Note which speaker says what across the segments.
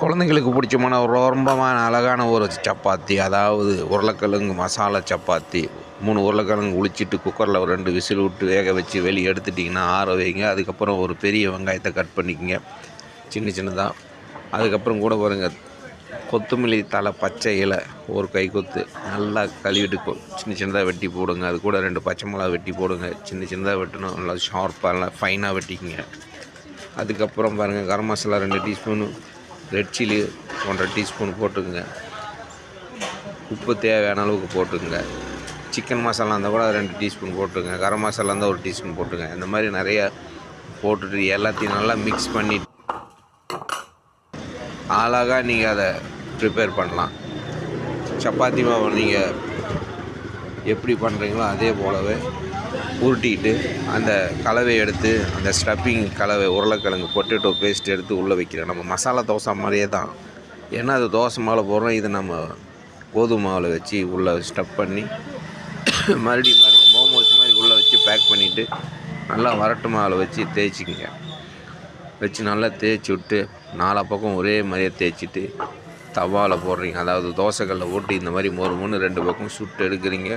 Speaker 1: குழந்தைங்களுக்கு பிடிச்சமான ஒரு ரொம்பமான அழகான ஒரு சப்பாத்தி அதாவது உருளைக்கிழங்கு மசாலா சப்பாத்தி. மூணு உருளைக்கிழங்கு உளிச்சிட்டு குக்கரில் ஒரு ரெண்டு விசில் விட்டு வேக வச்சு வெளியே எடுத்துட்டிங்கன்னா ஆற வைங்க. அதுக்கப்புறம் ஒரு பெரிய வெங்காயத்தை கட் பண்ணிக்கங்க. சின்ன சின்னதாக அதுக்கப்புறம் கூட பாருங்க கொத்தமல்லி தலை பச்சை இலை ஒரு கை கொத்து. நல்லா கழுவிட்டு கொ- சின்ன சின்னதாக வெட்டி போடுங்க. அது கூட ரெண்டு பச்சை மிளகா வெட்டி போடுங்க. சின்ன சின்னதாக வெட்டணும். நல்லா ஷார்ப்பாக நல்லா ஃபைனாக வெட்டிக்கங்க. அதுக்கப்புறம் பாருங்கள் கரம் மசாலா ரெண்டு டீஸ்பூனு ரெட் சில்லி ஒன்றரை டீஸ்பூன் போட்டுக்குங்க. உப்பு தேவையான அளவுக்கு போட்டுக்குங்க. சிக்கன் மசாலா இருந்தால் கூட ரெண்டு டீஸ்பூன் போட்டுங்க கரம் மசாலா இருந்தால் ஒரு டீஸ்பூன் போட்டுங்க இந்த மாதிரி நிறையா போட்டுட்டு எல்லாத்தையும் நல்லா மிக்ஸ் பண்ணி அழகாக நீங்கள் அதை ப்ரிப்பேர் பண்ணலாம். சப்பாத்தி மாவு நீங்கள் எப்படி பண்ணுறீங்களோ அதே போலவே உருட்டிட்டு அந்த கலவையை எடுத்து அந்த ஸ்டப்பிங் கலவை உருளைக்கிழங்கு பொட்டேட்டோ பேஸ்ட் எடுத்து உள்ளே வைக்கிறோம் நம்ம மசாலா தோசை மாதிரியே தான். ஏன்னா அது தோசை மாவில் போடுறோம். இது நம்ம கோதுமை மாவில் வச்சு உள்ளே ஸ்டப் பண்ணி மறுபடியும் பாருங்க மோமோஸ் மாதிரி உள்ளே வச்சு பேக் பண்ணிவிட்டு நல்லா வரட்டு மாவில் வச்சு தேய்ச்சிக்கங்க. வச்சு நல்லா தேய்ச்சி விட்டு நாலா பக்கம் ஒரே மாதிரியே தேய்ச்சிட்டு தவாவில் போடுறீங்க. அதாவது தோசைக்கல்ல ஓட்டி இந்த மாதிரி மொறு மூணு ரெண்டு பக்கம் சுட்டு எடுக்கிறீங்க.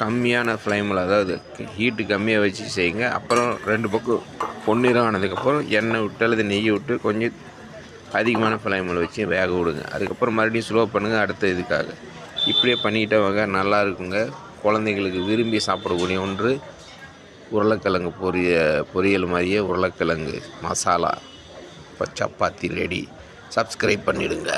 Speaker 1: கம்மியான ஃப்ளேமில் அதாவது ஹீட்டு கம்மியாக வச்சு செய்யுங்க. அப்புறம் ரெண்டு பக்கம் பொன்னிறம் ஆனதுக்கப்புறம் எண்ணெய் விட்டு அல்லது நெய் விட்டு கொஞ்சம் அதிகமான ஃப்ளேமில் வச்சு வேக விடுங்க. அதுக்கப்புறம் மறுபடியும் ஸ்லோ பண்ணுங்கள் அடுத்த இதுக்காக. இப்படியே பண்ணிக்கிட்டே வாங்க நல்லா இருக்குங்க. குழந்தைங்களுக்கு விரும்பி சாப்பிடக்கூடிய ஒன்று உருளைக்கிழங்கு பொரிய பொரியல் மாதிரியே உருளைக்கிழங்கு மசாலா இப்போ சப்பாத்தி ரெடி சப்ஸ்கிரைப் பண்ணிவிடுங்க